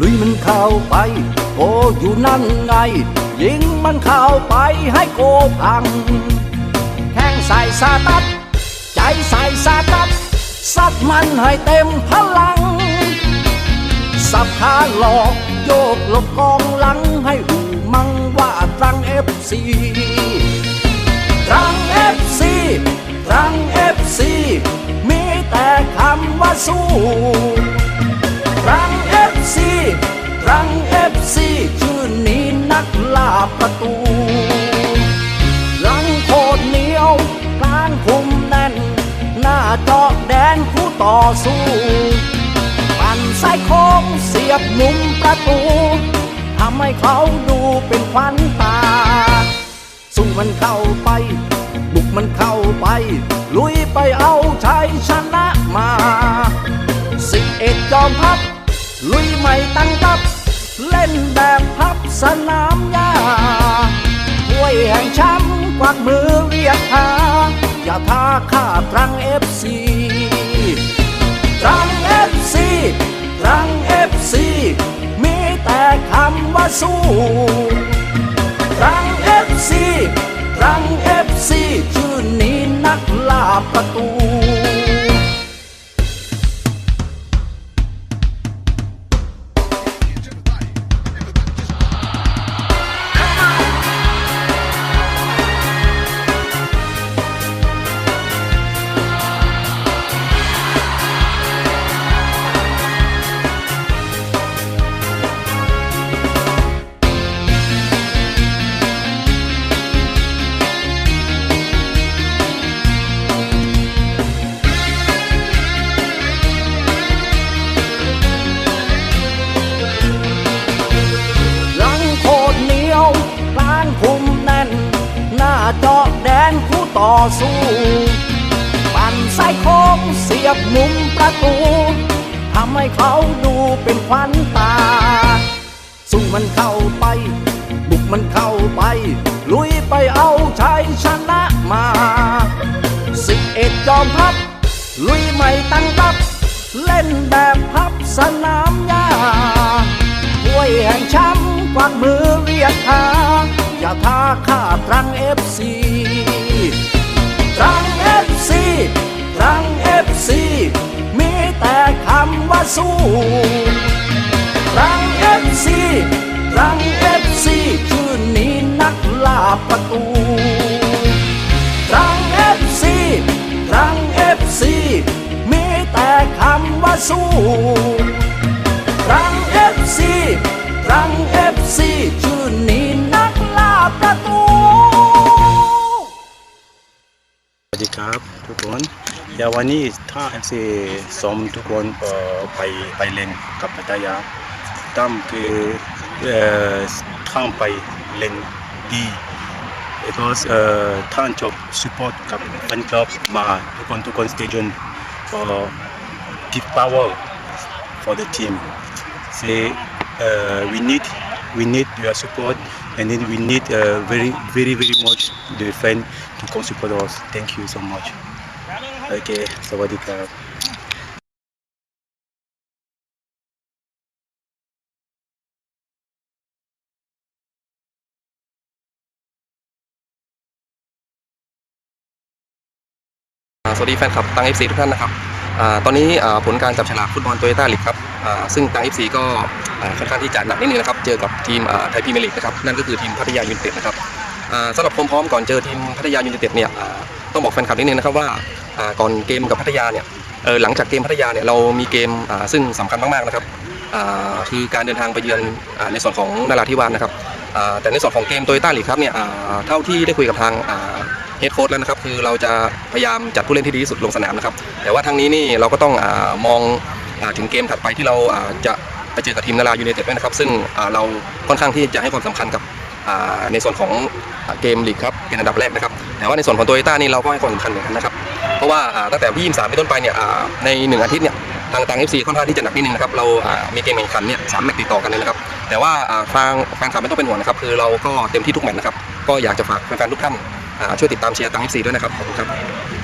ลุยมันเข้าไปโอยู่นั่นไง ยิงมันเข้าไปให้โกพังแข้งใส่สาตัด ใจใส่สาตัดซัดมันให้เต็มพลัง สับขาหลอกโยกหลบกองหลังให้หูมังว่าตรังเอฟซีตรังเอฟซีตรังเอฟซีมีแต่คำว่าสู้ ประตู หลังโคตรเหนียวกลางคุมแน่น หน้าจาะแดนคู่ต่อสู้ปั่นสายโค้งเสียบมุมประตูทำให้เขาดูเป็นขวัญตา สู้มันเข้าไป บุกมันเข้าไป ลุยไปเอาชัยช สนามหญ้าห้วยแห่งช้ำกวักมือเรียกหาอย่าท้าข้าตรังเอฟซีตรังเอฟซีตรังเอฟซีมีแต่คำว่าสู้ ต่อสู้ปั่นสายโค้งเสียบมุมประตูทำให้เขาดูเป็นขวัญตา สู้มันเข้าไป บุกมันเข้าไป ลุยไปเอาชัยชนะมาสิบเอ็ดจอมพับ ลุยไม่ตั้งรับ เล่นแบบพับสนามหญ้าถ้วยแห่งแชมป์กวักมือเรียกหาอย่าท้าข้าตรังเอฟซี รังเอฟซีมีแต่คำว่าสู้รังเอฟซีรังเอฟซีชื่อนี้นักล่าประตูรังเอฟซีรังเอฟซีมีแต่คำว่าสู้รังเอฟซีรังเอฟซีชื่อนี้นักล่าประตูสวัสดีครับทุกคน เดี๋ยววันนี้ถ้าเอฟซีสมทุกคนเอ่อไปไปเล่นกับพัทยาตั้มคือเอ่อท่านไปเล่นดี because เอ่อท่านจบ support กับแฟนคลับมาทุกคนทุกคน stay tuned for give power for the team say uh, we need we need your support and then we need uh, very very very much the fan to come support us thank you so much Okay สวัสดีครับสวัสดีแฟนคลับตัง FC ทุกท่านนะครับอตอนนี้ผลการจับฉลากฟุตบอลโตโยต้าลีกครับซึ่งตัง FC ก็อ่าค่อนข้างที่จะหนักนิดนึงนะครับ เจอกับทีมไทยพีเมลีกนะครับ นั่นก็คือทีมพัทยายูนเต็ดนะครับสำหรับความพร้อมก่อนเจอทีมพัทยายูนเต็ดเนี่ยต้องบอกแฟนคลับนิดนึงนะครับว่า ก่อนเกมกับพัทยาเนี่ยเออหลังจากเกมพัทยาเนี่ยเรามีเกมซึ่งสำคัญมากๆนะครับคือการเดินทางไปเยือนในส่วนของนาราธิวาสนะครับแต่ในส่วนของเกมโตโยต้าลีกครับเนี่ยเท่าที่ได้คุยกับทางเฮดโค้ดแล้วนะครับคือเราจะพยายามจัดผู้เล่นที่ดีที่สุดลงสนามนะครับแต่ว่าทางนี้นี่เราก็ต้องอมองอถึงเกมถัดไปที่เราจะไปเจอกับทีมนารายูไนเต็ดด้วยนะครับซึ่งเราค่อนข้างที่จะให้ความสำคัญกับในส่วนของเกมลีกครับเป็นอันดับแรกนะครับแต่ว่าในส่วนของโตโยต้านี่เราก็ให้ความสำคัญเหมือนกันนะครับ ราะว่าตั้งแต่พี่ยิมสามเป็นต้นไปเนี่ยในหนึ่งอาทิตย์เนี่ยทางทางเอฟซีค่อนข้างที่จะหนักนิดนึงนะครับเรามีเกมแข่งขันเนี่ยสามแมตช์ติดต่อกันเลยนะครับแต่ว่าฟาทางแฟนคลับไม่ต้องเป็นห่วงนะครับคือเราก็เต็มที่ทุกแมตช์นะครับก็อยากจะฝากแฟนๆทุกท่านช่วยติดตามเชียร์ตังเอฟซีด้วยนะครับขอบคุณครับ